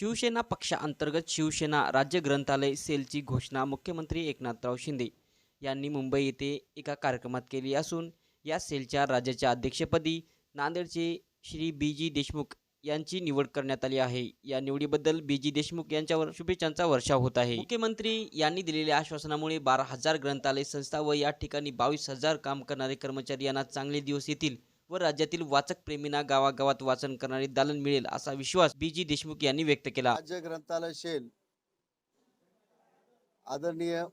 शिवसेना पक्षाअंतर्गत शिवसेना राज्य ग्रंथालय सेलची घोषणा मुख्यमंत्री एकनाथराव शिंदे यांनी मुंबई येथे एका कार्यक्रमात केली असून या सेलच्या राज्याच्या अध्यक्षपदी नांदेडचे श्री बी जी देशमुख यांची निवड करण्यात आली आहे. या निवडीबद्दल बी जी देशमुख यांच्यावर शुभेच्छांचा वर्षाव होत आहे. मुख्यमंत्री यांनी दिलेल्या आश्वासनामुळे बारा हजार ग्रंथालय संस्था व या ठिकाणी बावीस हजार काम करणारे कर्मचारी यांना चांगले दिवस येतील. व राज्यातील वाचक प्रेमींना गावागावात वाचन करणारे दालन मिळेल असा विश्वास बी जी देशमुख यांनी व्यक्त केला. राज्य ग्रंथालय शेल आदरणीय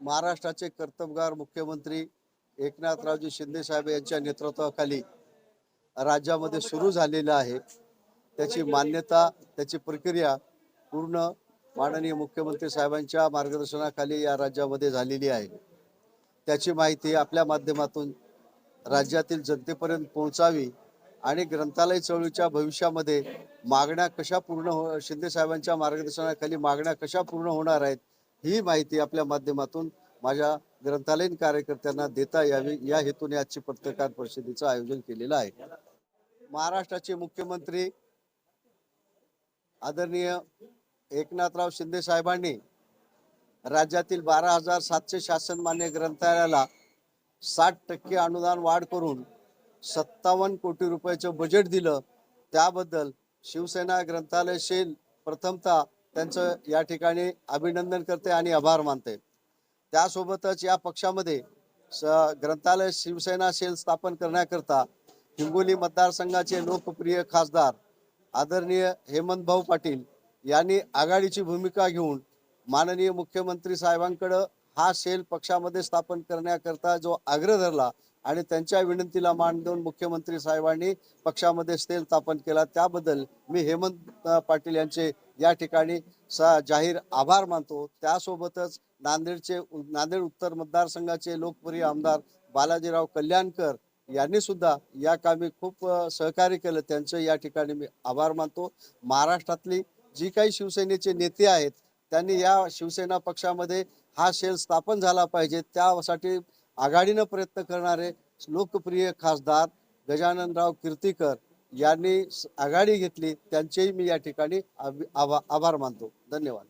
महाराष्ट्राचे कर्तबगार मुख्यमंत्री एकनाथरावजी शिंदे साहेब यांच्या नेतृत्वाखाली राज्यामध्ये सुरू झालेलं आहे. त्याची मान्यता त्याची प्रक्रिया पूर्ण माननीय मुख्यमंत्री साहेबांच्या मार्गदर्शनाखाली या राज्यामध्ये झालेली आहे. त्याची माहिती आपल्या माध्यमातून राज्यातील जनतेपर्यंत पोहोचावी आणि ग्रंथालय चळवळीच्या भविष्यामध्ये मागण्या कशा पूर्ण हो शिंदे साहेबांच्या मार्गदर्शनाखाली मागण्या कशा पूर्ण होणार आहेत ही माहिती आपल्या माध्यमातून माझ्या ग्रंथालयीन कार्यकर्त्यांना देता यावी या हेतूने आजची पत्रकार परिषदेचं आयोजन केलेलं आहे. महाराष्ट्राचे मुख्यमंत्री आदरणीय एकनाथराव शिंदे साहेबांनी राज्यातील बारा हजार सातशे शासन मान्य ग्रंथालयाला साठ टक्के अनुदान वाढ करून सत्तावन्न कोटी रुपयाचं बजेट दिलं. त्याबद्दल शिवसेना ग्रंथालय शेल प्रथमतः त्यांचं या ठिकाणी अभिनंदन करते आणि आभार मानते. त्यासोबतच या पक्षामध्ये स ग्रंथालय शिवसेना सेल स्थापन करण्याकरता हिंगोली मतदारसंघाचे लोकप्रिय खासदार आदरणीय हेमंत भाऊ पाटील यांनी आघाडीची भूमिका घेऊन माननीय मुख्यमंत्री साहेबांकडं हा सेल पक्षामध्ये स्थापन करण्याकरता जो आग्रह धरला आणि त्यांच्या विनंतीला मान देऊन मुख्यमंत्री साहेबांनी पक्षामध्ये सेल स्थापन केला त्याबद्दल मी हेमंत पाटील यांचे या ठिकाणी सा जाहीर आभार मानतो. त्यासोबतच नांदेडचे नांदेड उत्तर मतदारसंघाचे लोकप्रिय आमदार बालाजीराव कल्याणकर यांनी सुद्धा या कामी खूप सहकार्य केलं. त्यांचं या ठिकाणी मी आभार मानतो. महाराष्ट्रातली जी काही शिवसेनेचे नेते आहेत त्यांनी या शिवसेना पक्षामध्ये हा सेल स्थापन झाला पाहिजे. त्यासाठी आघाडीनं प्रयत्न करणारे लोकप्रिय खासदार गजाननराव कीर्तीकर यांनी आघाडी घेतली. त्यांचेही मी या ठिकाणी आभा- आभार मानतो. धन्यवाद.